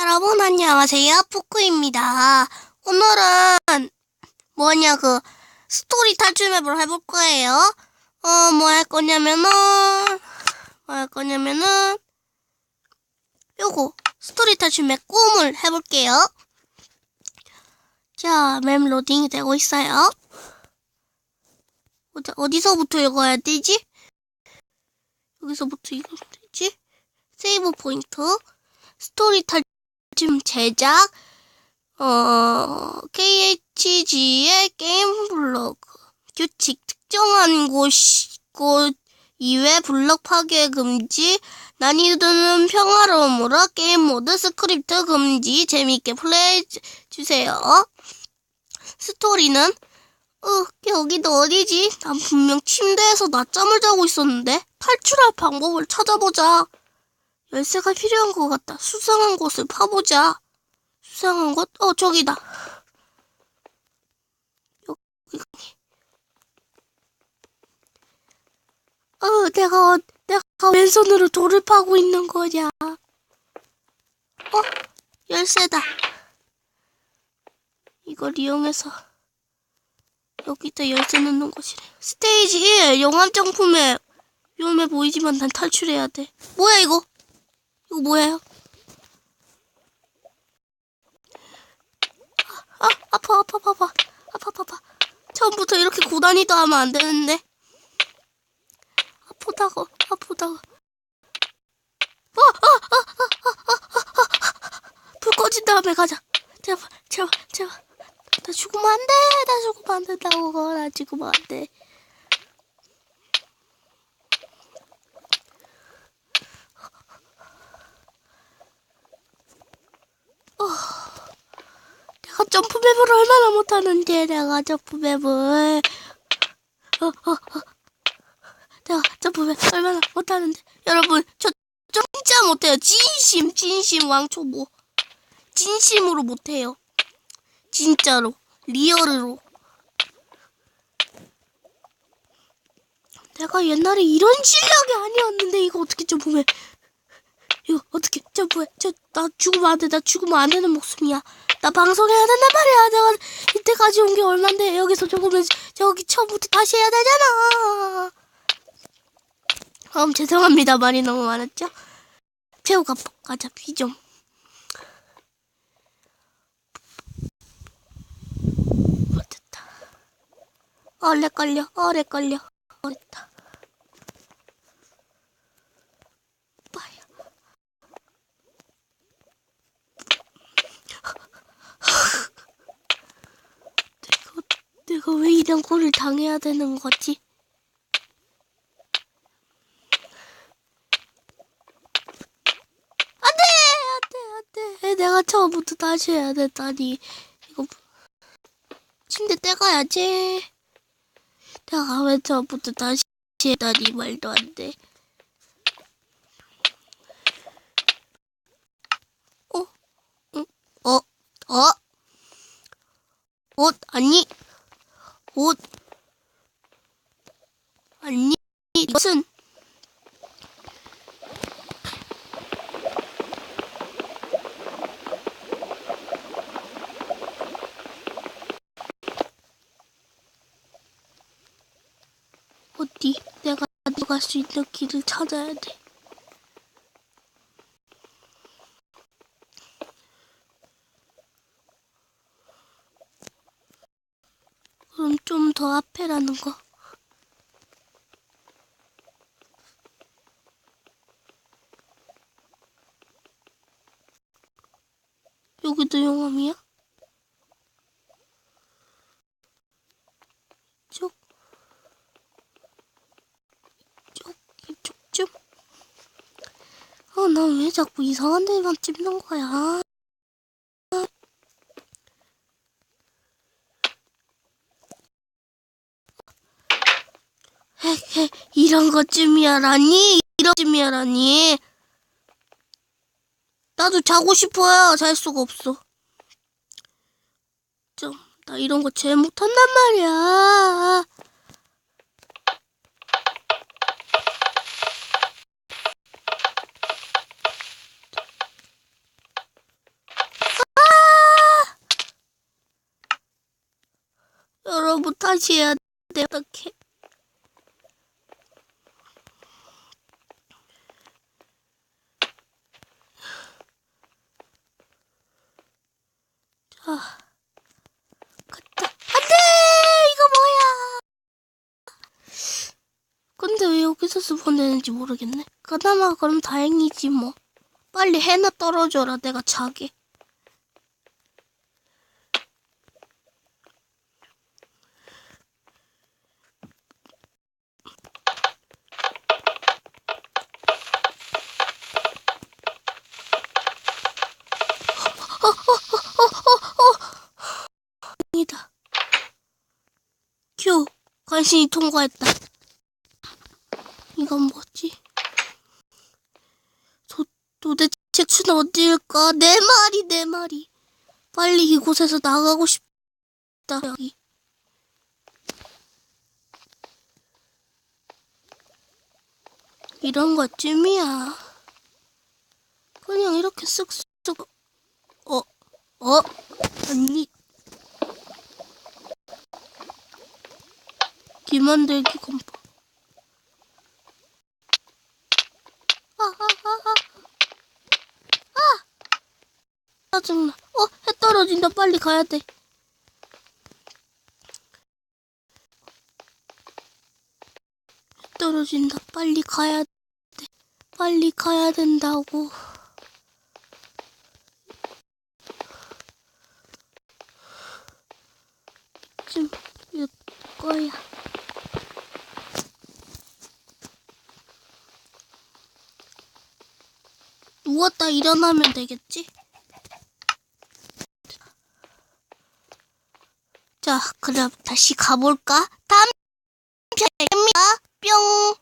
여러분 안녕하세요. 푸크입니다. 오늘은 뭐냐 그 스토리 탈출 맵을 해볼 거예요. 어 뭐 할 거냐면은 뭐 할 거냐면은 요거 스토리 탈출 맵 꿈을 해볼게요. 자 맵 로딩이 되고 있어요. 어디- 어디서부터 읽어야 되지? 여기서부터 읽으면 되지? 세이브 포인트. 스토리 탈 춤 제작 어 KHG의 게임 블로그. 규칙 특정한 곳, 곳 이외 블럭 파괴 금지 난이도는 평화로움으로 게임 모드 스크립트 금지 재미있게 플레이 주- 주세요. 스토리는 어 여기도 어디지? 난 분명 침대에서 낮잠을 자고 있었는데 탈출할 방법을 찾아보자 열쇠가 필요한 것 같다. 수상한 곳을 파보자. 수상한 곳? 어, 저기다. 여기. 어, 내가, 내가 왼손으로 돌을 파고 있는 거냐. 어, 열쇠다. 이걸 이용해서 여기다 열쇠 넣는 곳이래. 스테이지 1, 영암 정품에 위험해 보이지만 난 탈출해야 돼. 뭐야, 이거? 이거 뭐예요? 아, 아파, 아파, 아파, 아파, 아파, 아파. 처음부터 이렇게 고단위도 하면 안 되는데. 아프다고, 아프다고. 아, 아, 아, 아, 아, 아, 아, 아. 불 꺼진 다음에 가자. 제발, 제발, 제발. 나 죽으면 안 돼. 나 죽으면 안 된다고. 나 죽으면 안 돼. 내가 점프맵을 얼마나 못하는데 내가 점프맵을 어, 어, 어. 내가 점프맵 얼마나 못하는데. 여러분 저, 저 진짜 못해요. 진심 진심 왕초보 진심으로 못해요. 진짜로. 리얼으로. 내가 옛날에 이런 실력이 아니었는데 이거 어떻게 점프맵 이거 어떻게 점프해 저 나 죽으면 안돼. 나 죽으면 안 되는 목숨이야 나 방송해야 된단 말이야. 내가 이때까지 온 게 얼만데 여기서 죽으면 저기 처음부터 다시 해야 되잖아. 음 죄송합니다. 말이 너무 많았죠? 새우 가 가자 비 좀. 어, 됐다. 어, 렉 걸려. 어, 렉 걸려. 어, 됐다. 빠야. 내가, 내가 왜 이런 꼴을 당해야 되는 거지? 안 돼! 안 돼, 안 돼. 내가 처음부터 다시 해야 된다니. 이거, 침대 떼가야지. 내가 왜 처음부터 다시 해다니 말도 안 돼. 어? 응? 어? 어? 옷 아니 옷 아니 이것은 어디 내가 들어갈 수 있는 길을 찾아야 돼. 그럼 좀 더 앞에라는 거. 여기도 용암이야? 쪽, 쪽, 이쪽 좀. 아, 난왜 자꾸 이상한 데만 찝는 거야? 이런 것쯤이야라니? 이런 것쯤이야라니? 나도 자고 싶어요 잘 수가 없어. 좀, 나 이런 거 제일 못한단 말이야. 아! 여러분 다시 해야 돼. 어떡해. 근데 왜 여기서 스폰되는지 모르겠네. 그나마 그럼 다행이지 뭐. 빨리 해나 떨어져라, 내가 자게. 큐. 간신히 통과했다. 이건 뭐지? 도, 도대체 춘 어디일까? 내 말이, 내 말이. 빨리 이곳에서 나가고 싶다, 여기. 이런 것쯤이야. 그냥 이렇게 쓱쓱, 어, 어? 아니. 기만들기 공포. 아, 아, 아, 아. 아! 짜증나. 어, 해 떨어진다. 빨리 가야 돼. 해 떨어진다. 빨리 가야 돼. 빨리 가야 된다고. 좀, 일 거야. 누웠다 일어나면 되겠지? 자, 그럼 다시 가볼까? 다음 편입니다. 뿅!